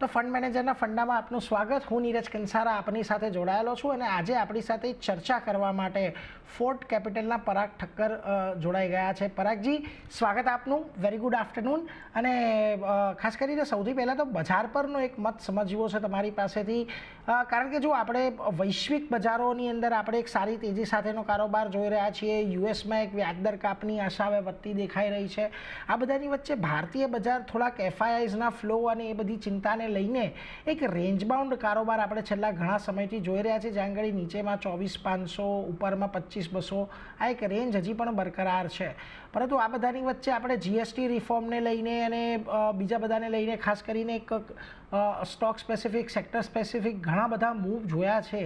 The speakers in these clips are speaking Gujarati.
તો ફંડ મેનેજરના ફંડામાં આપનું સ્વાગત. હું નીરજ કંસારા આપની સાથે જોડાયેલો છું અને આજે આપણી સાથે ચર્ચા કરવા માટે ફોર્ટ કેપિટલના પરાગ ઠક્કર જોડાઈ ગયા છે. પરાગજી, સ્વાગત આપનું. વેરી ગુડ આફ્ટરનૂન અને ખાસ કરીને સૌથી પહેલાં તો બજાર પરનો એક મત સમજવો છે તમારી પાસેથી. કારણ કે જો આપણે વૈશ્વિક બજારોની અંદર આપણે એક સારી તેજી સાથેનો કારોબાર જોઈ રહ્યા છીએ, યુએસમાં એક વ્યાજદર કાપની આશા હવે વધતી દેખાઈ રહી છે. આ બધાની વચ્ચે ભારતીય બજાર થોડાક એફઆઈઆઈઝના ફ્લો અને એ બધી ચિંતાને લઈને એક રેન્જ કારોબાર આપણે છેલ્લા ઘણા સમયથી જોઈ રહ્યા છીએ, જ્યાં આગળ નીચેમાં ચોવીસ પાંચસો, ઉપરમાં પચીસ બસો, આ એક રેન્જ હજી પણ બરકરાર છે. પરંતુ આ બધાની વચ્ચે આપણે જીએસટી રિફોર્મને લઈને અને બીજા બધાને લઈને ખાસ કરીને એક સ્ટોક સ્પેસિફિક સેક્ટર સ્પેસિફિક ઘણા બધા મૂવ જોયા છે.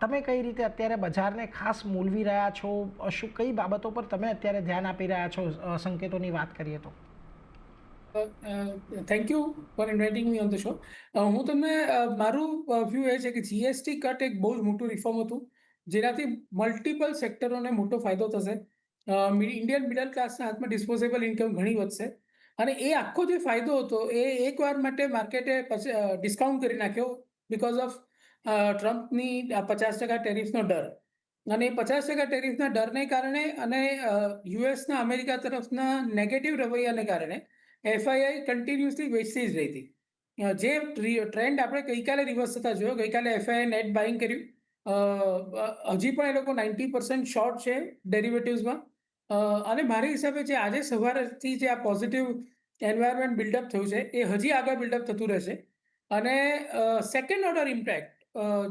તમે કઈ રીતે અત્યારે બજારને ખાસ મૂલવી રહ્યા છો? શું કઈ બાબતો પર તમે અત્યારે ધ્યાન આપી રહ્યા છો? સંકેતોની વાત કરીએ તો. Thank you for inviting me on the show હું તમને મારું વ્યૂ એ છે કે જીએસટી કટ એક બહુ જ મોટું રિફોર્મ હતું, જેનાથી મલ્ટિપલ સેક્ટરોને મોટો ફાયદો થશે. ઇન્ડિયન મિડલ ક્લાસના હાથમાં ડિસ્પોઝેબલ ઇન્કમ ઘણી વધશે. અને એ આખો જે ફાયદો હતો, એ એકવાર માટે માર્કેટે પછી ડિસ્કાઉન્ટ કરી નાખ્યો બિકોઝ ઓફ ટ્રમ્પની પચાસ ટકા ટેરિફનો ડર. અને એ પચાસ ટકા ટેરિફના ડરને કારણે અને યુએસના અમેરિકા તરફના નેગેટિવ રવૈયાને કારણે એફઆઈઆઈ કન્ટિન્યુઅસલી વેચતી જ રહી હતી જે ટ્રેન્ડ આપણે ગઈકાલે રિવર્સ થતા જોયો, ગઈકાલે એફઆઈઆઈ નેટ બાઇંગ કર્યું. હજી પણ એ લોકો નાઇન્ટી પર્સન્ટ શોર્ટ છે ડેરિવેટિવ્સમાં અને મારી હિસાબે જે આજે સવારથી જે આ પોઝિટિવ એન્વાયરમેન્ટ બિલ્ડઅપ થયું છે, એ હજી આગળ બિલ્ડઅપ થતું રહેશે. અને સેકન્ડ ઓર્ડર ઇમ્પેક્ટ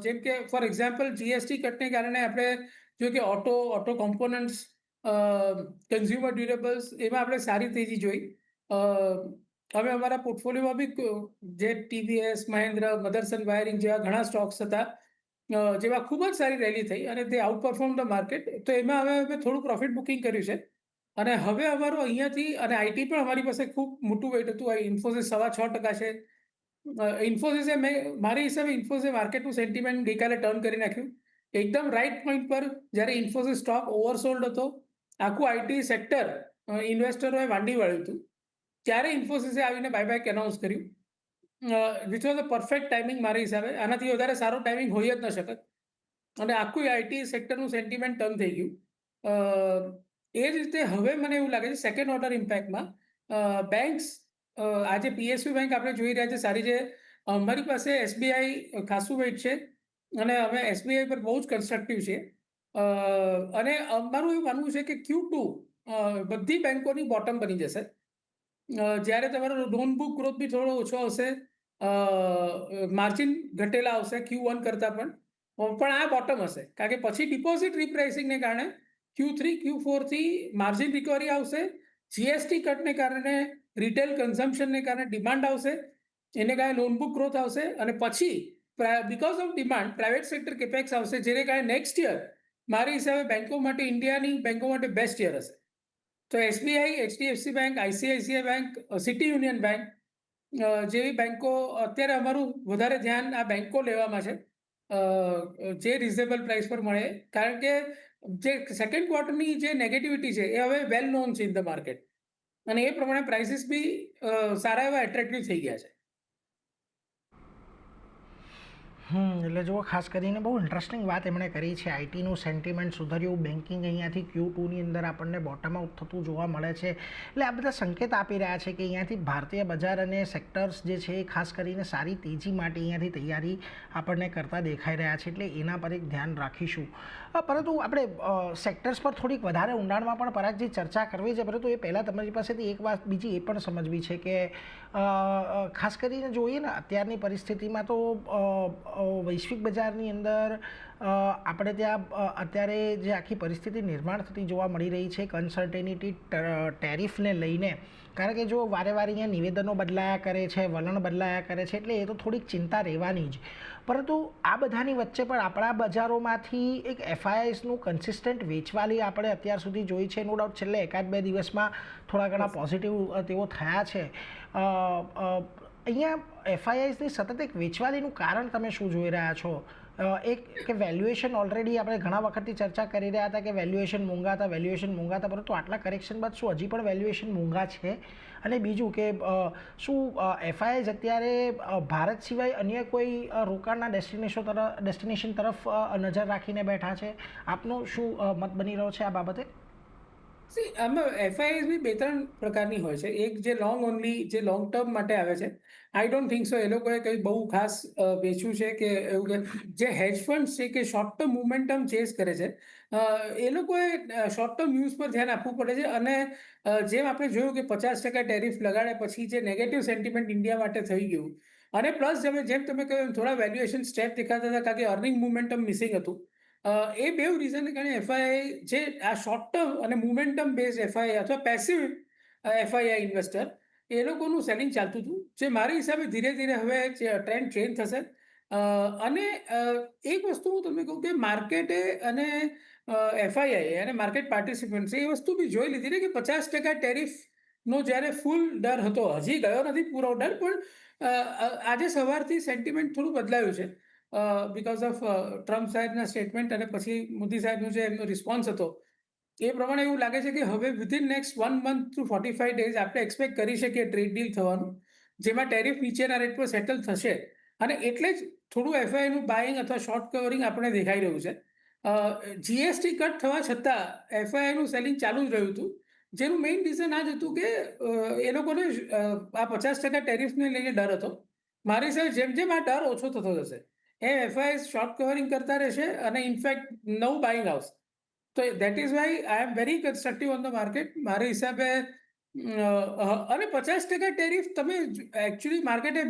જેમ કે ફોર એક્ઝામ્પલ જીએસટી કટને કારણે આપણે જો કે auto auto components consumer durables એમાં આપણે સારી તેજી જોઈ. અમે અમારા પોર્ટફોલિયોમાં બી જે ટીવીએસ મહેન્દ્ર મધરસન વાયરિંગ જેવા ઘણા સ્ટોક્સ હતા. જેવા ખૂબ જ સારી રેલી થઈ અને તે આઉટ પરફોર્મ ધ માર્કેટ તો એમાં હવે અમે થોડું પ્રોફિટ બુકિંગ કર્યું છે. અને હવે અમારું અહીંયાથી, અને આઈટી પણ અમારી પાસે ખૂબ મોટું વેઇટ હતું. આ ઇન્ફોસિસ સવા છ ટકા છે. ઇન્ફોસિસે મેં, મારી હિસાબે ઇન્ફોસિસે માર્કેટનું સેન્ટિમેન્ટ ગઈકાલે ટર્ન કરી નાખ્યું. એકદમ રાઈટ પોઈન્ટ પર જ્યારે ઇન્ફોસિસ સ્ટોક ઓવરસોલ્ડ હતો, આખું આઈટી સેક્ટર ઇન્વેસ્ટરોએ વાંડી વાળ્યું હતું. ત્યારે ઇન્ફોસિસે આવીને બાય બાય એનાઉન્સ કર્યું? Which was a perfect timing મારા હિસાબે. આનાથી વધારે સારો ટાઈમિંગ હોઈ જ ન શકત અને આખું આઈટી સેક્ટરનું સેન્ટિમેન્ટ ટર્ન થઈ ગયું. એ જ રીતે હવે મને એવું લાગે છે સેકન્ડ ઓર્ડર ઇમ્પેક્ટમાં બેંક્સ આજે પીએસયુ બેંક આપણે જોઈ રહ્યા છે, સારી છે અમારી પાસે એસબીઆઈ ખાસું વેટ છે, અને અમે એસબીઆઈ પર બહુ જ કન્સ્ટ્રક્ટિવ છે. અને અમારું એવું માનવું છે કે ક્યુ ટુ બધી બેંકોની બોટમ બની જશે. જ્યારે તમારો લોન બુક ગ્રોથ બી થોડો ઓછો આવશે માર્જિન ઘટેલા આવશે ક્યુ વન કરતાં પણ. પણ આ બોટમ હશે. કારણ કે પછી ડિપોઝિટ રિપ્રાઇસિંગને કારણે ક્યુ થ્રી ક્યુ ફોરથી માર્જિન રિકવરી આવશે. જીએસટી કટને કારણે રિટેલ કન્ઝમ્પશનને કારણે ડિમાન્ડ આવશે. એને કારણે લોન બુક ગ્રોથ આવશે. અને પછી because of demand private sector capex આવશે, જેને કારણે નેક્સ્ટ યર મારી હિસાબે બેંકો માટે ઇન્ડિયાની બેંકો માટે બેસ્ટ યર હશે. તો SBI HDFC bank ICICI bank City Union bank જેવી બેંકો અત્યારે અમારું વધારે ધ્યાન આ બેંકો લેવામાં છે. જે રિઝનેબલ પ્રાઇસ પર મળે. કારણ કે જે સેકન્ડ ક્વાર્ટરની જે નેગેટિવિટી છે એ હવે વેલ નોન છે ઇન ધ માર્કેટ અને એ પ્રમાણે પ્રાઇસીસ બી સારા એવા એટ્રેક્ટિવ થઈ ગયા છે. એટલે જુઓ, ખાસ કરીને બહુ ઇન્ટરેસ્ટિંગ વાત એમણે કરી છે. આઈટીનું સેન્ટિમેન્ટ સુધર્યું બેન્કિંગ અહીંયાથી ક્યુ ટુની અંદર આપણને બોટમ આઉટ થતું જોવા મળે છે. એટલે આ બધા સંકેત આપી રહ્યા છે કે અહીંયાથી ભારતીય બજાર અને સેક્ટર્સ જે છે એ ખાસ કરીને સારી તેજી માટે અહીંયાથી તૈયારી આપણને કરતા દેખાઈ રહ્યા છે, એટલે એના પર એક ધ્યાન રાખીશું. પરંતુ આપણે સેક્ટર્સ પર થોડીક વધારે ઊંડાણમાં પણ પરાગજી ચર્ચા કરવી છે, પરંતુ એ પહેલાં તમારી પાસેથી એક વાત બીજી એ પણ સમજવી છે કે ખાસ કરીને જોઈએ ને, અત્યારની પરિસ્થિતિમાં તો વૈશ્વિક બજારની અંદર આપણે ત્યાં અત્યારે જે આખી પરિસ્થિતિ નિર્માણ થતી જોવા મળી રહી છે એક અનસર્ટેનિટી ટેરિફને લઈને. કારણ કે જો વારે વારે અહીંયા નિવેદનો બદલાયા કરે છે વલણ બદલાયા કરે છે એટલે એ તો થોડીક ચિંતા રહેવાની જ. પરંતુ આ બધાની વચ્ચે પણ આપણા બજારોમાંથી એક એફઆઈઆઈસનું કન્સિસ્ટન્ટ વેચવાલી આપણે અત્યાર સુધી જોઈ છે. નો ડાઉટ છેલ્લે એકાદ બે દિવસમાં થોડા ઘણા પોઝિટિવ તેઓ થયા છે. અહીંયા એફઆઈઆઈસની સતત એક વેચવાલીનું કારણ તમે શું જોઈ રહ્યા છો? એક કે વેલ્યુએશન ઓલરેડી આપણે ઘણા વખતથી ચર્ચા કરી રહ્યા હતા કે વેલ્યુએશન મોંઘા હતા વેલ્યુએશન મોંઘા હતા પરંતુ આટલા કરેક્શન બાદ શું હજી પણ વેલ્યુએશન મોંઘા છે? અને બીજું કે શું એફઆઈએસ અત્યારે ભારત સિવાય અન્ય કોઈ રોકાણના ડેસ્ટિનેશન તરફ ડેસ્ટિનેશન તરફ નજર રાખીને બેઠા છે? આપનો શું મત બની રહ્યો છે આ બાબતે? સી આમાં એફઆઈએસ બી બે ત્રણ પ્રકારની હોય છે. એક જે લોંગ ઓનલી જે લોંગ ટર્મ માટે આવે છે. આઈ ડોન્ટ થિંક સો એ લોકોએ કંઈ બહુ ખાસ વેચ્યું છે કે એવું કે જે હેજ ફંડ્સ છે કે શોર્ટ ટર્મ મોમેન્ટમ ચેસ કરે છે એ લોકોએ શોર્ટ ટર્મ ન્યૂઝ પર ધ્યાન આપવું પડે છે અને જેમ આપણે જોયું કે પચાસ ટકા ટેરિફ લગાડે પછી જે નેગેટિવ સેન્ટિમેન્ટ ઇન્ડિયા માટે થઈ ગયું. અને પ્લસ જેમ જેમ તમે કહ્યું થોડા વેલ્યુએશન સ્ટેપ દેખાતા હતા કારણ કે અર્નિંગ મોમેન્ટમ મિસિંગ હતું. એ બે રીઝનને કારણે એફઆઈ જે આ શોર્ટ ટર્મ અને મુમેન્ટમ બેઝ એફઆઈ અથવા પેસિવ એફઆઈઆઈ ઇન્વેસ્ટર એ લોકોનું સેલિંગ ચાલતું હતું. જે મારી હિસાબે ધીરે ધીરે હવે ટ્રેન્ડ ચેન્જ થશે. અને એક વસ્તુ હું તમને કહું કે માર્કેટે અને એફઆઈઆઈ અને માર્કેટ પાર્ટિસિપન્ટ્સે એ વસ્તુ બી જોઈ લીધી ને કે પચાસ ટકા ટેરિફનો જ્યારે ફૂલ ડર હતો. હજી ગયો નથી પૂરો ડર, પણ આજે સવારથી સેન્ટિમેન્ટ થોડું બદલાયું છે. બિકોઝ ઓફ ટ્રમ્પ સાહેબના સ્ટેટમેન્ટ અને પછી મોદી સાહેબનો જે એમનો રિસ્પોન્સ હતો, એ પ્રમાણે એવું લાગે છે કે હવે within next one month to forty five days આપણે એક્સપેક્ટ કરી શકીએ ટ્રેડ ડીલ થવાનું, જેમાં ટેરિફ નીચેના રેટ પર સેટલ થશે. અને એટલે જ થોડું એફઆઈનું બાઇંગ અથવા શોર્ટ કવરિંગ આપણે દેખાઈ રહ્યું છે. જીએસટી કટ થવા છતાં એફઆઈનું સેલિંગ ચાલુ જ રહ્યું હતું, જેનું મેઇન રીઝન આ જ હતું કે એ લોકોને આ પચાસ ટકા ટેરિફને લઈને ડર હતો. મારી સાથે જેમ જેમ આ ડર ઓછો થતો જશે એમ એફઆઈ શોર્ટ કવરિંગ કરતા રહેશે અને ઇનફેક્ટ નવું બાઇંગ આવશે તો that is why I am very constructive on the market મારા હિસાબે અને પચાસ ટકા ટેરિફ તમે એકચ્યુઅલી માર્કેટે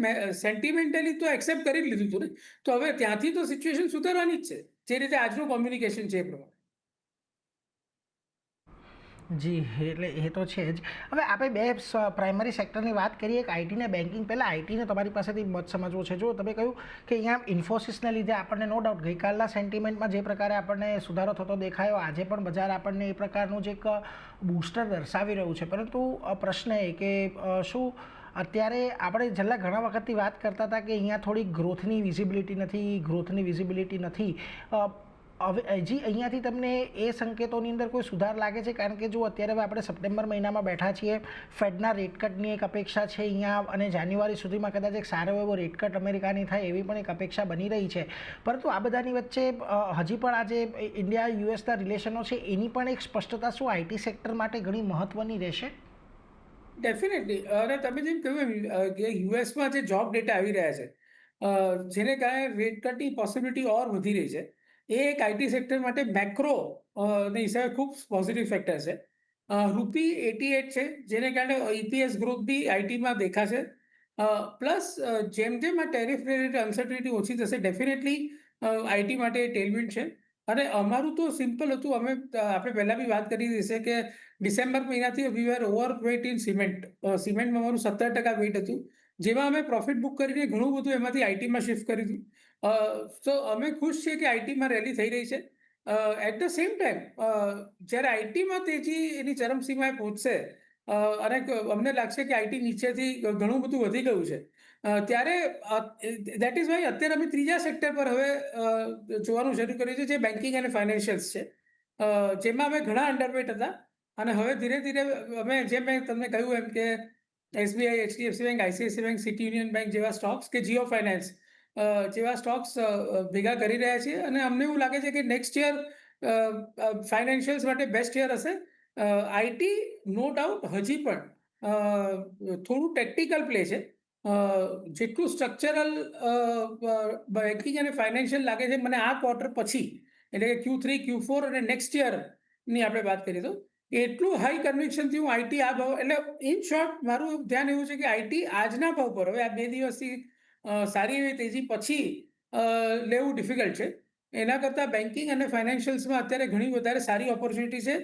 સેન્ટિમેન્ટલી તો એક્સેપ્ટ કરી લીધું હતું ને. તો હવે ત્યાંથી તો સિચ્યુએશન સુધારવાની જ છે. જે રીતે આજનું કોમ્યુનિકેશન છે એ પ્રમાણે. જી, એટલે એ તો છે જ. હવે આપણે બે પ્રાઇમરી સેક્ટરની વાત કરીએ, એક આઈટી ને બેન્કિંગ પહેલાં આઈટીને તમારી પાસેથી મત સમજવો છે. જો તમે કહ્યું કે અહીંયા ઇન્ફોસિસને લીધે આપણને નો ડાઉટ ગઈકાલના સેન્ટિમેન્ટમાં જે પ્રકારે આપણને સુધારો થતો દેખાયો, આજે પણ બજાર આપણને એ પ્રકારનું જે એક બૂસ્ટર દર્શાવી રહ્યું છે. પરંતુ પ્રશ્ન એ કે શું અત્યારે આપણે છેલ્લા ઘણા વખતથી વાત કરતા હતા કે અહીંયા થોડી ગ્રોથની વિઝિબિલિટી નથી ગ્રોથની વિઝિબિલિટી નથી. હવે હજી અહીંયાથી તમને એ સંકેતોની અંદર કોઈ સુધાર લાગે છે? કારણ કે જો અત્યારે હવે આપણે સપ્ટેમ્બર મહિનામાં બેઠા છીએ ફેડના રેટ કટની એક અપેક્ષા છે અહીંયા અને જાન્યુઆરી સુધીમાં કદાચ એક સારો એવો રેટ કટ અમેરિકાની થાય એવી પણ એક અપેક્ષા બની રહી છે. પરંતુ આ બધાની વચ્ચે હજી પણ આજે ઇન્ડિયા યુએસના રિલેશનો છે, એની પણ એક સ્પષ્ટતા શું આઈટી સેક્ટર માટે ઘણી મહત્ત્વની રહેશે? ડેફિનેટલી અને તમે જેમ કહ્યું કે યુએસમાં જે જોબ ડેટા આવી રહ્યા છે જેને કારણે રેટ કટની પોસિબિલિટી ઓર વધી રહી છે. એ એક આઈટી સેક્ટર માટે મેક્રો ને હિસાબે ખૂબ પોઝિટિવ ફેક્ટર છે. રૂપી એટી એટ છે, જેને કારણે ઈપીએસ ગ્રોથ બી આઈટીમાં દેખાશે. પ્લસ જેમ જેમ આ ટેરિફ રિલેટેડ અનસર્ટિનિટી ઓછી થશે ડેફિનેટલી આઈટી માટે ટેલવિન્ડ છે. અને અમારું તો સિમ્પલ હતું, અમે આપણે પહેલાં બી વાત કરી છે કે ડિસેમ્બર મહિનાથી we are overweight in cement સિમેન્ટમાં અમારું સત્તર ટકા વેઇટ હતું. જેમાં અમે પ્રોફિટ બુક કરીને ઘણું બધું એમાંથી આઈટીમાં શિફ્ટ કરી હતું. તો અમે ખુશ છીએ કે આઈટીમાં રેલી થઈ રહી છે. એટ ધ સેમ ટાઈમ જ્યારે આઈટીમાં તેજી એની ચરમસીમાએ પહોંચશે અને અમને લાગશે કે આઈટી નીચેથી ઘણું બધું વધી ગયું છે. ત્યારે દેટ ઇઝ વાય અત્યારે અમે ત્રીજા સેક્ટર પર હવે જોવાનું શરૂ કર્યું છે, જે બેન્કિંગ અને ફાઇનાન્શિયલ્સ છે. જેમાં અમે ઘણા અંડરવેટ હતા, અને હવે ધીરે ધીરે અમે જેમ મેં તમને કહ્યું એમ કે SBI HDFC Bank ICICI Bank, City Union Bank જેવા સ્ટોક્સ કે જીઓ ફાઇનાન્સ જેવા સ્ટોક્સ ભેગા કરી રહ્યા છીએ અને અમને એવું લાગે છે કે નેક્સ્ટ યર ફાઇનાન્શિયલ્સ માટે બેસ્ટ યર હશે. આઈટી નો ડાઉટ, હજી પણ થોડું ટેક્ટિકલ પ્લે છે. જેટલું સ્ટ્રક્ચરલ બેન્કિંગ અને ફાઇનાન્શિયલ લાગે છે, મને આ ક્વાર્ટર પછી, એટલે કે ક્યુ થ્રી, ક્યુ ફોર અને નેક્સ્ટ યરની આપણે વાત કરીએ તો, એટલું હાઈ કન્વિક્શનથી હું આઈટી આ ભાવ, એટલે ઇન શોર્ટ, મારું ધ્યાન એવું છે કે આઈટી આજના ભાવ પર, હવે આ બે દિવસથી સારી એવી તેજી પછી લેવું ડિફિકલ્ટ છે. એના કરતાં બેન્કિંગ અને ફાઇનાન્શિયલ્સમાં અત્યારે ઘણી વધારે સારી ઓપોર્ચ્યુનિટી છે.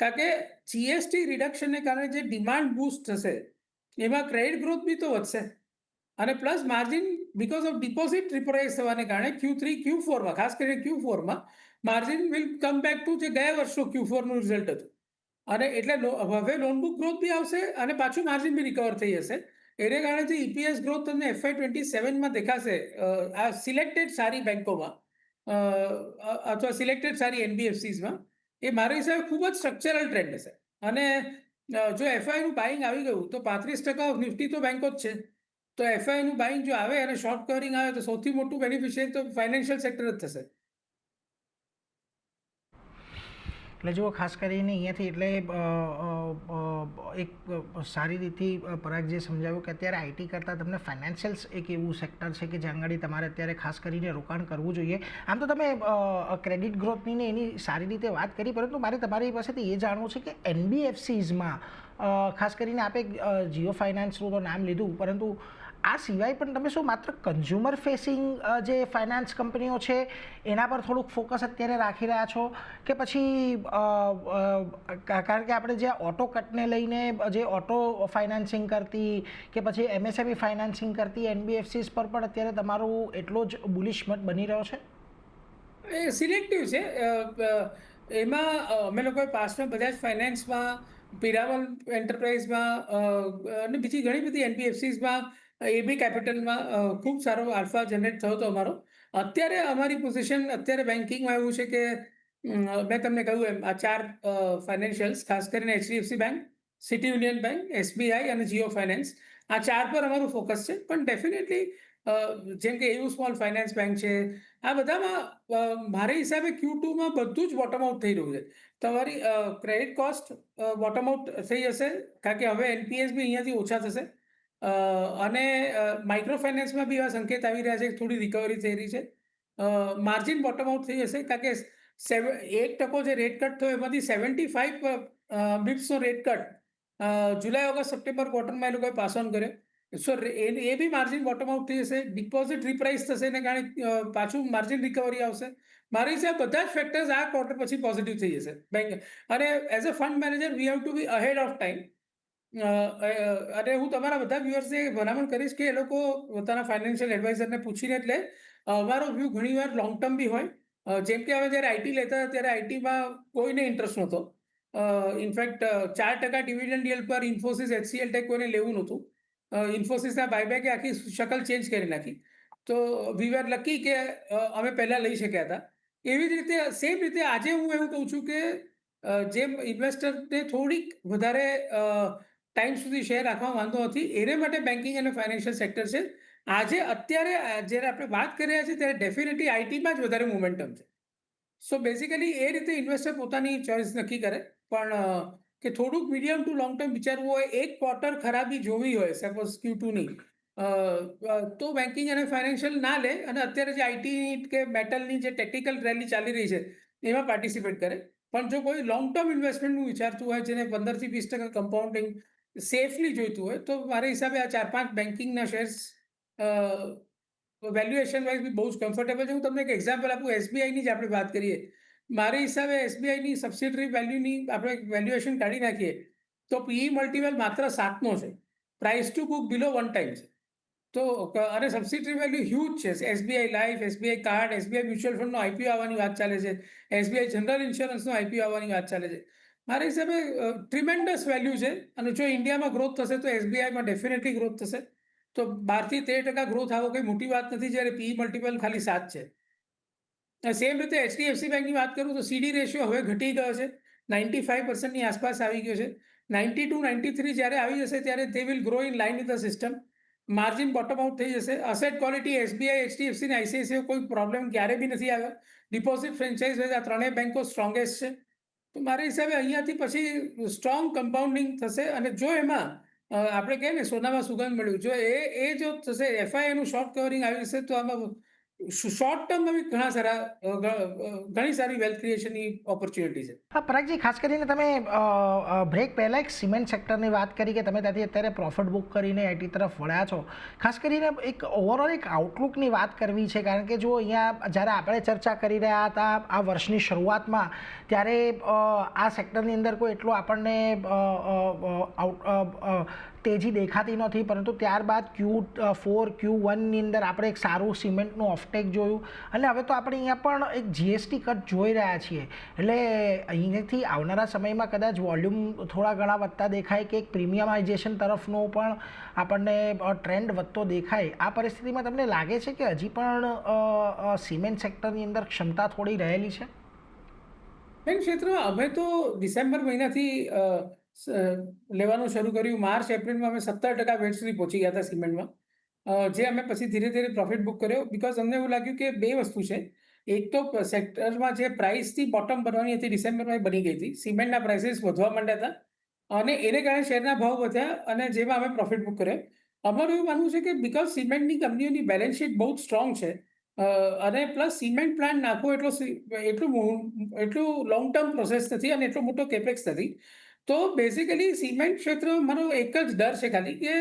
કારણ કે જીએસટી રિડક્શનને કારણે જે ડિમાન્ડ બૂસ્ટ થશે, એમાં ક્રેડિટ ગ્રોથ બી તો વધશે. અને plus margin because of deposit reprice થવાને કારણે ક્યુ થ્રી ક્યુ ફોરમાં ખાસ કરીને Q ફોરમાં margin will come back to જે ગયા વર્ષો ક્યુ ફોરનું રિઝલ્ટ હતું. અને એટલે હવે લોન બુક ગ્રોથ બી આવશે અને પાછું માર્જિન બી રિકવર થઈ જશે. એને કારણે જે ઈપીએસ ગ્રોથ તમને એફઆઈ ટ્વેન્ટી સેવનમાં દેખાશે. આ સિલેક્ટેડ સારી બેન્કોમાં અથવા સિલેક્ટેડ સારી એનબીએફસીઝમાં એ મારા હિસાબે ખૂબ જ સ્ટ્રક્ચરલ ટ્રેન્ડ હશે. અને જો એફઆઈનું બાઇંગ આવી ગયું, તો પાંત્રીસ ટકા નિફ્ટી તો બેંકો જ છે. તો એફઆઈનું બાઇંગ જો આવે અને શોર્ટ કવરિંગ આવે તો સૌથી મોટું બેનિફિશિયરી તો ફાઇનાન્શિયલ સેક્ટર જ થશે. એટલે જુઓ, ખાસ કરીને અહીંયાથી એટલે એક સારી રીતથી પરાગ પરાગજીએ સમજાવ્યું કે અત્યારે આઈટી કરતાં તમને ફાઇનાન્શિયલ્સ એક એવું સેક્ટર છે કે જ્યાં આગળ તમારે અત્યારે ખાસ કરીને રોકાણ કરવું જોઈએ. આમ તો તમે ક્રેડિટ ગ્રોથની ને એની સારી રીતે વાત કરી, પરંતુ મારે તમારી પાસેથી એ જાણવું છે કે એનબીએફસીઝમાં ખાસ કરીને આપે જીઓ ફાઇનાન્સનું તો નામ લીધું, પરંતુ આ સિવાય પણ તમે શું માત્ર કન્ઝ્યુમર ફેસિંગ જે ફાઇનાન્સ કંપનીઓ છે, એના પર થોડુંક ફોકસ અત્યારે રાખી રહ્યા છો? કે પછી કારણ કે આપણે જે ઓટો કટને લઈને જે ઓટો ફાઇનાન્સિંગ કરતી, કે પછી એમએસએમઈ ફાઇનાન્સિંગ કરતી એનબીએફસીસ પર પણ અત્યારે તમારું એટલો જ બુલિશ મત બની રહ્યો છે? એ સિલેક્ટિવ છે. એમાં અમે લોકોએ પાસ્ટમાં જ ફાઇનાન્સમાં પિરામલ એન્ટરપ્રાઇઝમાં અને બીજી ઘણી બધી એનબીએફસીઝમાં એબી કેપિટલમાં ખૂબ સારો આલ્ફા જનરેટ થયો હતો અમારો. અત્યારે અમારી પોઝિશન અત્યારે બેન્કિંગમાં એવું છે કે મેં તમને કહ્યું એમ, આ ચાર ફાઇનાન્શિયલ્સ ખાસ કરીને HDFC Bank, City Union Bank, SBI અને જીઓ ફાઇનાન્સ, આ ચાર પર અમારું ફોકસ છે. પણ ડેફિનેટલી જેમ કે એવું સ્મોલ ફાઇનાન્સ બેંક છે, આ બધામાં મારે હિસાબે ક્યુ ટુમાં બધું જ બોટમ આઉટ થઈ રહ્યું છે. તમારી ક્રેડિટ કોસ્ટ બોટમ આઉટ થઈ જશે કારણ કે હવે એનપીએસ બી અહીંયાથી ઓછા થશે. અ, અને માઇક્રો ફાઇનાન્સમાં બી એવા સંકેત આવી રહ્યા છે કે થોડી રિકવરી થઈ રહી છે. માર્જિન બોટમ આઉટ થઈ જશે કારણ કે સેવ એક ટકો જે રેટ કટ થયો એમાંથી seventy five બિપ્સનો rate cut July August September ક્વાર્ટરમાં એ લોકોએ પાસ ઓન કર્યો. સો એ બી માર્જિન બોટમ આઉટ થઈ જશે ડિપોઝિટ રિપ્રાઇસ થશે એને કારણે પાછું માર્જિન રિકવરી આવશે. મારી હિસાબે બધા જ ફેક્ટર્સ આ ક્વાર્ટર પછી પોઝિટિવ થઈ જશે. બેંક અને as a fund manager we have to be ahead of time અને હું તમારા બધા વ્યુઅર્સને ભલામણ કરીશ કે એ લોકો પોતાના ફાઇનાન્શિયલ એડવાઇઝરને પૂછીને એટલે અમારો વ્યૂ ઘણીવાર લોંગ ટર્મ બી હોય. જેમ કે હવે જ્યારે આઈટી લેતા ત્યારે આઈટીમાં કોઈને ઇન્ટરેસ્ટ નહોતો. ઇનફેક્ટ ચાર ટકા ડિવિડન્ડ ડીએલ પર ઇન્ફોસિસ એચસીએલ ટેક કોઈને લેવું નહોતું. ઇન્ફોસિસના બાયબેકે આખી શકલ ચેન્જ કરી નાખી. તો વી આર લકી કે અમે પહેલાં લઈ શક્યા હતા. એવી જ રીતે સેમ રીતે આજે હું એવું કહું છું કે જેમ ઇન્વેસ્ટરને થોડીક વધારે ટાઈમ સુધી શેર રાખવા વાંધો નથી. એને માટે બેન્કિંગ અને ફાઇનાન્શિયલ સેક્ટર છે. આજે અત્યારે જ્યારે આપણે વાત કરી રહ્યા છીએ, ત્યારે ડેફિનેટલી આઈટીમાં જ વધારે મોમેન્ટમ છે. સો બેઝિકલી એ રીતે ઇન્વેસ્ટર પોતાની ચોઇસ નક્કી કરે. પણ કે થોડુંક મીડિયમ ટુ લોંગ ટર્મ વિચારવું હોય, એક ક્વાર્ટર ખરાબી જોવી હોય સપોઝ ક્યુ ટુની તો બેન્કિંગ અને ફાઇનાન્શિયલ ના લે અને અત્યારે જે આઈટી કે મેટલની જે ટેકનિકલ રેલી ચાલી રહી છે, એમાં પાર્ટિસિપેટ કરે. પણ જો કોઈ લોંગ ટર્મ ઇન્વેસ્ટમેન્ટનું વિચારતું હોય, જેને પંદરથી વીસ ટકા કમ્પાઉન્ડિંગ સેફલી જોઈતું હોય, તો મારા હિસાબે આ ચાર પાંચ બેન્કિંગના શેર્સ વેલ્યુએશન વાઇઝ બી બહુ જ કમ્ફર્ટેબલ છે. હું તમને એક એક્ઝામ્પલ આપું એસબીઆઈની જ આપણે વાત કરીએ. મારા હિસાબે એસબીઆઈની સબસિડરી વેલ્યુની આપણે વેલ્યુએશન કાઢી નાખીએ, તો પીઈ મલ્ટીવેલ માત્ર સાતનો છે. Price to book below one time છે તો, અને સબસિડરી વેલ્યુ હ્યુજ છે. SBI Life SBI Card SBI Mutual ફંડનો IPO આવવાની વાત ચાલે છે. એસબીઆઈ જનરલ ઇન્સ્યોરન્સનો આઈપીઓ આવવાની વાત ચાલે છે. મારા હિસાબે ટ્રીમેન્ડસ વેલ્યુ છે. અને જો ઇન્ડિયામાં ગ્રોથ થશે તો એસબીઆઈમાં ડેફિનેટલી ગ્રોથ થશે. તો બારથી તેર ટકા ગ્રોથ આવો કંઈ મોટી વાત નથી, જ્યારે પી મલ્ટિપલ ખાલી સાત છે. સેમ રીતે એચડીએફસી બેંકની વાત કરું તો સીડી રેશિયો હવે ઘટી ગયો છે. નાઇન્ટી ફાઇવ પર્સન્ટની આસપાસ આવી ગયો છે. નાઇન્ટી ટુ નાઇન્ટી થ્રી જ્યારે આવી જશે ત્યારે તે will grow in line with the system margin bottom out થઈ જશે. અસેટ ક્વોલિટી એસબીઆઈ એચડીએફસી ને આઈસીઆઈસીઆઈ કોઈ પ્રોબ્લેમ ક્યારે બી નથી આવ્યો. ડિપોઝિટ ફ્રેન્ચાઇઝ આ ત્રણેય બેંકો સ્ટ્રોંગેસ્ટ છે. તો મારા હિસાબે અહીંયાથી પછી સ્ટ્રોંગ કમ્પાઉન્ડિંગ થશે અને જો એમાં આપણે કહીએ ને સોનામાં સુગંધ મળ્યું, જો એ એ જો થશે એફઆઈઆઈનું શોર્ટ કવરિંગ આવી જશે તો આમાં શોર્ટ ટર્મમાં બી ઘણા સારા ઘણી સારી વેલ્થ ક્રિએશનની ઓપોર્ચ્યુનિટી છે. હા પરાગજી ખાસ કરીને તમે બ્રેક પહેલાં એક સિમેન્ટ સેક્ટરની વાત કરી કે તમે ત્યાંથી અત્યારે પ્રોફિટ બુક કરીને આઈટી તરફ વળ્યા છો. ખાસ કરીને એક ઓવરઓલ એક આઉટલુકની વાત કરવી છે, કારણ કે જો અહીંયા જ્યારે આપણે ચર્ચા કરી રહ્યા હતા આ વર્ષની શરૂઆતમાં, ત્યારે આ સેક્ટરની અંદર કોઈ એટલો આપણને આઉટ તેજી દેખાતી નથી, પરંતુ ત્યારબાદ ક્યુ ફોર, ક્યુ વનની અંદર આપણે એક સારું સિમેન્ટનું ઓફટેક જોયું. અને હવે તો આપણે અહીંયા પણ એક જીએસટી કટ જોઈ રહ્યા છીએ. એટલે અહીંયાથી આવનારા સમયમાં કદાચ વોલ્યુમ થોડા ઘણા વધતા દેખાય કે એક પ્રીમિયમાઇઝેશન તરફનો પણ આપણને ટ્રેન્ડ વધતો દેખાય. આ પરિસ્થિતિમાં તમને લાગે છે કે હજી પણ સિમેન્ટ સેક્ટરની અંદર ક્ષમતા થોડી રહેલી છે? બેન, ક્ષેત્ર, અમે તો ડિસેમ્બર મહિનાથી લેવાનું શરૂ કર્યું. માર્ચ, એપ્રિલમાં અમે સત્તર ટકા વેટ સુધી પહોંચી ગયા હતા સિમેન્ટમાં. જે અમે પછી ધીરે ધીરે પ્રોફિટ બુક કર્યો બિકોઝ અમને એવું લાગ્યું કે બે વસ્તુ છે. એક તો સેક્ટરમાં જે પ્રાઇસથી બોટમ બનવાની હતી ડિસેમ્બરમાં બની ગઈ હતી. સિમેન્ટના પ્રાઇસીસ વધવા માંડ્યા હતા. અને એને કારણે શેરના ભાવ વધ્યા અને જેમાં અમે પ્રોફિટ બુક કર્યો. અમારું એવું માનવું છે કે બિકોઝ સિમેન્ટની કંપનીઓની બેલેન્સ શીટ બહુ સ્ટ્રોંગ છે અને પ્લસ સિમેન્ટ પ્લાન્ટ નાખવો એટલો એટલું એટલું લોંગ ટર્મ પ્રોસેસ નથી અને એટલો મોટો કેપેક્સ નથી. તો બેઝિકલી સિમેન્ટ ક્ષેત્ર મારો એક જ ડર છે ખાલી કે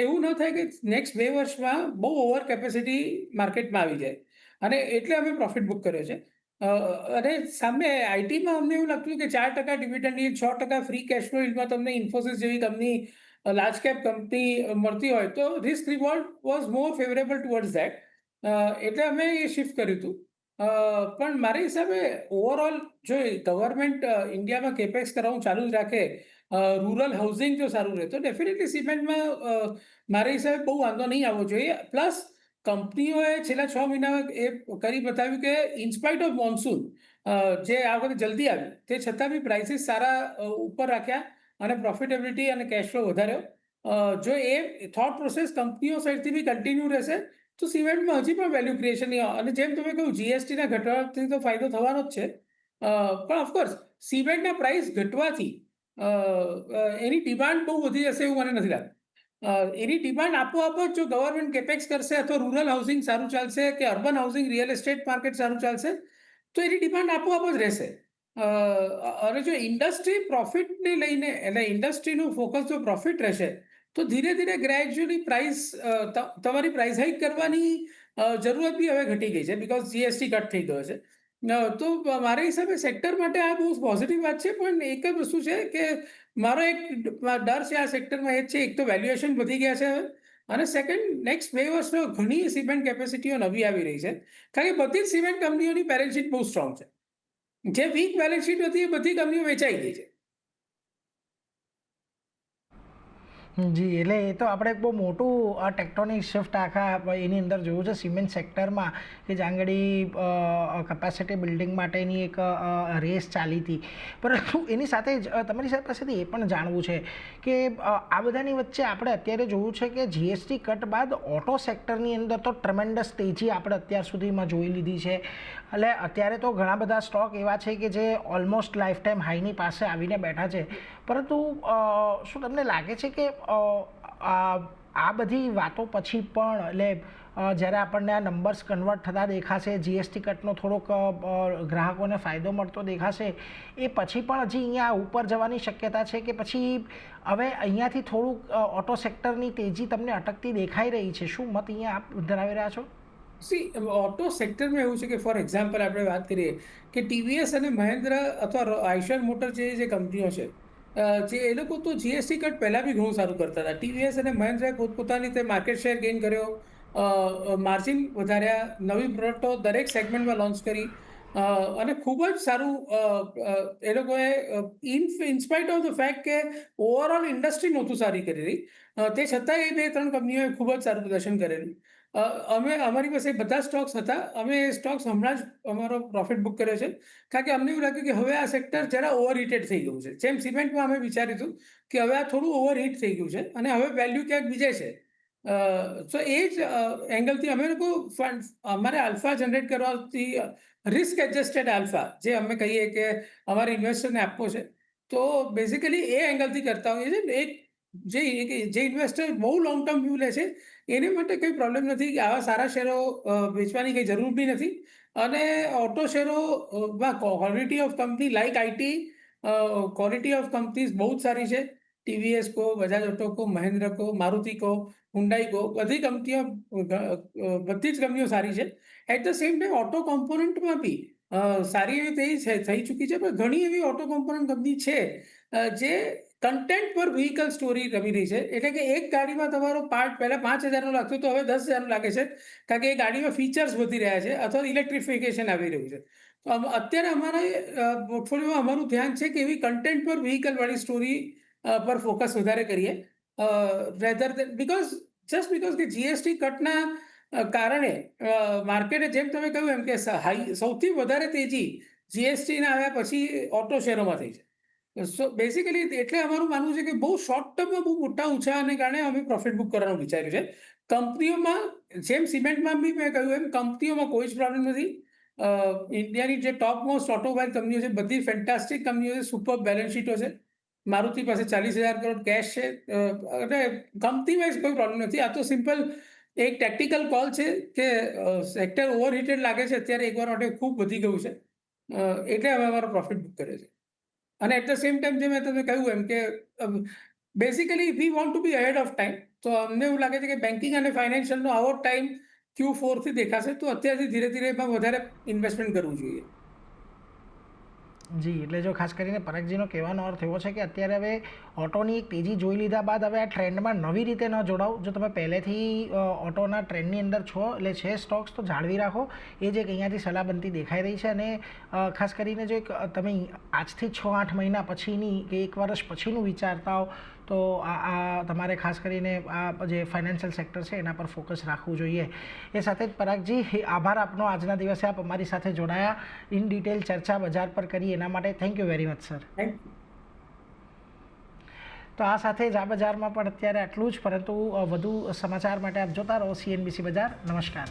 એવું ન થાય કે નેક્સ્ટ બે વર્ષમાં બહુ ઓવર કેપેસિટી માર્કેટમાં આવી જાય. અને એટલે અમે પ્રોફિટ બુક કર્યો છે. અને સામે આઈટીમાં અમને એવું લાગતું કે ચાર ટકા ડિવિડન્ડ છ ટકા ફ્રી કેશ ફ્લો yield તમને ઇન્ફોસિસ જેવી કંપની લાર્જ કેપ કંપની મળતી હોય તો risk reward was more favourable towards that એટલે અમે એ શિફ્ટ કર્યું હતું. પણ મારા હિસાબે ઓવરઓલ જો ગવર્મેન્ટ ઇન્ડિયામાં કેપેક્સ કરાવવું ચાલુ જ રાખે રૂરલ હાઉસિંગ જો સારું રહે, તો ડેફિનેટલી સિમેન્ટમાં મારા હિસાબે બહુ વાંધો નહીં આવવો જોઈએ. પ્લસ કંપનીઓએ છેલ્લા છ મહિનામાં એ કરી બતાવ્યું કે ઇન્સ્પાઇટ ઓફ મોન્સૂન જે આ વખતે જલ્દી આવી તે છતાં બી પ્રાઇસીસ સારા ઉપર રાખ્યા અને પ્રોફિટેબિલિટી અને કેશ ફ્લો વધાર્યો. જો એ થોટ પ્રોસેસ કંપનીઓ સાઈડથી બી કન્ટિન્યુ રહેશે તો સિમેન્ટમાં હજી પણ વેલ્યુ ક્રિએશન અને જેમ તમે કહ્યું જીએસટીના ઘટાડાથી તો ફાયદો થવાનો જ છે. પણ ઓફકોર્સ સિમેન્ટના પ્રાઇસ ઘટવાથી એની ડિમાન્ડ બહુ વધી જશે એવું મને નથી લાગતું. એની ડિમાન્ડ આપોઆપ જ જો ગવર્મેન્ટ કેપેક્સ કરશે અથવા રૂરલ હાઉસિંગ સારું ચાલશે કે urban housing real estate market સારું ચાલશે, તો એની ડિમાન્ડ આપોઆપ જ રહેશે. અને જો ઇન્ડસ્ટ્રી પ્રોફિટને લઈને, એટલે ઇન્ડસ્ટ્રીનું ફોકસ જો પ્રોફિટ રહેશે તો ધીરે ધીરે ગ્રેજ્યુઅલી પ્રાઇસ તમારી પ્રાઇસ હાઇક કરવાની જરૂરત બી હવે ઘટી ગઈ છે બિકોઝ જીએસટી કટ થઈ ગયો છે. તો મારા હિસાબે સેક્ટર માટે આ બહુ પોઝિટિવ વાત છે, પણ એક જ વસ્તુ છે કે મારો એક ડર છે આ સેક્ટરમાં એ જ છે, એક તો વેલ્યુએશન વધી ગયા છે અને સેકન્ડ નેક્સ્ટ બે વર્ષમાં ઘણી સિમેન્ટ કેપેસિટીઓ નવી આવી રહી છે. કારણ કે બધી જ સિમેન્ટ કંપનીઓની બેલેન્સ શીટ બહુ સ્ટ્રોંગ છે. જે વીક બેલેન્સ શીટ હતી એ બધી કંપનીઓ વેચાઈ ગઈ છે. જી, એટલે એ તો આપણે બહુ મોટું ટેક્ટોનિક શિફ્ટ આખા એની અંદર જોયું છે સિમેન્ટ સેક્ટરમાં કે જાંગડી કેપેસિટી બિલ્ડિંગ માટેની એક રેસ ચાલી હતી. પરંતુ એની સાથે જ તમારી સાથે પાસેથી એ પણ જાણવું છે કે આ બધાની વચ્ચે આપણે અત્યારે જોયું છે કે જીએસટી કટ બાદ ઓટો સેક્ટરની અંદર તો ટ્રમેન્ડસ તેજી આપણે અત્યાર સુધીમાં જોઈ લીધી છે. એટલે અત્યારે તો ઘણા બધા સ્ટોક એવા છે કે જે ઓલમોસ્ટ લાઈફ ટાઈમ હાઈની પાસે આવીને બેઠા છે. પરંતુ શું તમને લાગે છે કે આ બધી વાતો પછી પણ, એટલે જ્યારે આપણને આ નંબર્સ કન્વર્ટ થતા દેખાશે જીએસટી કટનો થોડોક ગ્રાહકોને ફાયદો મળતો દેખાશે, એ પછી પણ હજી અહીંયા ઉપર જવાની શક્યતા છે કે પછી હવે અહીંયાથી થોડુંક ઓટો સેક્ટરની તેજી તમને અટકતી દેખાઈ રહી છે? શું મત અહીંયા આપ ધરાવી રહ્યા છો? સી ઓટો સેક્ટરમાં એવું છે કે ફોર એક્ઝામ્પલ આપણે વાત કરીએ કે ટીવીએસ અને મહેન્દ્ર અથવા આઈશર મોટર જે કંપનીઓ છે જે એ લોકો તો જીએસટી કટ પહેલાં બી ઘણું સારું કરતા હતા. ટીવીએસ અને મહેન્દ્રએ પોતપોતાની રીતે માર્કેટ શેર ગેઇન કર્યો. માર્જિન વધાર્યા. નવી પ્રોડક્ટો દરેક સેગમેન્ટમાં લોન્ચ કરી. અને ખૂબ જ સારું એ લોકોએ in in spite of the fact કે ઓવરઓલ ઇન્ડસ્ટ્રી નહોતું સારી કરી રહી. તે છતાંય એ બે ત્રણ કંપનીઓએ ખૂબ જ સારું પ્રદર્શન કરેલું. અમે, અમારી પાસે બધા સ્ટોક્સ હતા. અમે એ સ્ટોક્સ હમણાં જ અમારો પ્રોફિટ બુક કર્યો છે. કારણ કે અમને એવું લાગ્યું કે હવે આ સેક્ટર જરા ઓવરહીટેડ થઈ ગયું છે. જેમ સિમેન્ટમાં અમે વિચાર્યું હતું કે હવે આ થોડું ઓવરહીટ થઈ ગયું છે અને હવે વેલ્યુ ક્યાંક બીજે છે. તો એ જ એંગલથી અમે લોકો ફંડ અમારે આલ્ફા જનરેટ કરવાથી રિસ્ક એડજસ્ટેડ આલ્ફા જે અમે કહીએ કે અમારે ઇન્વેસ્ટરને આપવો છે. તો બેઝિકલી એ એંગલથી કરતા હોઈએ ને એક જે જે ઇન્વેસ્ટર બહુ લોંગ ટર્મ વ્યૂ લે છે એને માટે કંઈ પ્રોબ્લેમ નથી કે આવા સારા શેરો વેચવાની કંઈ જરૂર બી નથી. અને auto શેરોમાં quality of company like IT quality of companies બહુ જ સારી છે. ટીવીએસ કો બજાજ ઓટો કો મહેન્દ્ર કો મારુતિ કો હુન્ડાઈ કો બધી કંપનીઓ બધી જ કંપનીઓ સારી છે. At the same time auto કોમ્પોનન્ટમાં બી સારી એવી થઈ થઈ ચૂકી છે, પણ ઘણી એવી ઓટો કોમ્પોનન્ટ કંપની છે જે કન્ટેન્ટ પર વ્હીકલ સ્ટોરી રમી રહી છે. એટલે કે એક ગાડીમાં તમારો પાર્ટ પહેલાં પાંચ હજારનો લાગતો તો હવે દસ હજારનો લાગે છે. કારણ કે એ ગાડીમાં ફીચર્સ વધી રહ્યા છે અથવા ઇલેક્ટ્રિફિકેશન આવી રહ્યું છે. તો અત્યારે અમારા પોર્ટફોલિયોમાં અમારું ધ્યાન છે કે એવી કન્ટેન્ટ પર વ્હીકલવાળી સ્ટોરી પર ફોકસ વધારે કરીએ. Rather than because just because કે જીએસટી કટના કારણે માર્કેટે જેમ તમે કહ્યું એમ કે હાઈ, સૌથી વધારે તેજી જીએસટીના આવ્યા પછી ઓટો શેરોમાં થઈ છે. સો બેસિકલી એટલે અમારું માનવું છે કે બહુ શોર્ટ ટર્મમાં બહુ મોટા ઉછાળાને કારણે અમે પ્રોફિટ બુક કરવાનું વિચાર્યું છે. કંપનીઓમાં, જેમ સિમેન્ટમાં બી મેં કહ્યું એમ, કંપનીઓમાં કોઈ જ પ્રોબ્લેમ નથી. ઇન્ડિયાની જે ટોપ મોસ્ટ ઓટોમોબાઈલ કંપનીઓ છે, બધી ફેન્ટાસ્ટિક કંપનીઓ છે સુપર બેલેન્સ શીટો છે. મારુતિ પાસે ચાલીસ હજાર કરોડ કેશ છે. એટલે કંપની વાઇઝ કોઈ પ્રોબ્લેમ નથી. આ તો સિમ્પલ એક ટેક્ટિકલ કોલ છે કે સેક્ટર ઓવરહીટેડ લાગે છે. અત્યારે એકવાર માટે ખૂબ વધી ગયું છે. એટલે હવે અમારો પ્રોફિટ બુક કરે છે. અને એટ ધ સેમ ટાઈમ જે મેં તમને કહ્યું એમ કે basically we want to be ahead of time તો અમને એવું લાગે છે કે બેન્કિંગ અને ફાઇનાન્શિયલનો આવો ટાઈમ ક્યુ ફોરથી દેખાશે, તો અત્યારથી ધીરે ધીરે એમાં વધારે ઇન્વેસ્ટમેન્ટ કરવું જોઈએ. જી, એટલે જો ખાસ કરીને પરાગજીનો કહેવાનો અર્થ એવો છે કે અત્યારે હવે ઓટોની એક તેજી જોઈ લીધા બાદ હવે આ ટ્રેન્ડમાં નવી રીતે ન જોડાવ. જો તમે પહેલેથી ઓટોના ટ્રેન્ડની અંદર છો, એટલે છે સ્ટોક્સ, તો જાળવી રાખો. એ જે અહીંયાથી બનતી દેખાઈ રહી છે અને ખાસ કરીને જો એક તમે આજથી છ આઠ મહિના પછીની કે એક વર્ષ પછીનું વિચારતા હો તો આ આ તમારે ખાસ કરીને આ જે ફાઇનાન્શિયલ સેક્ટર છે એના પર ફોકસ રાખવું જોઈએ. એ સાથે જ પરાગજી આભાર આપનો. આજના દિવસે આપ અમારી સાથે જોડાયા. ઇન ડિટેલ ચર્ચા બજાર પર કરી. એના માટે thank you very much sir તો આ સાથે જ આ બજારમાં પણ અત્યારે આટલું જ. પરંતુ વધુ સમાચાર માટે આપ જોતા રહો. સીએનબીસી બજાર. નમસ્કાર.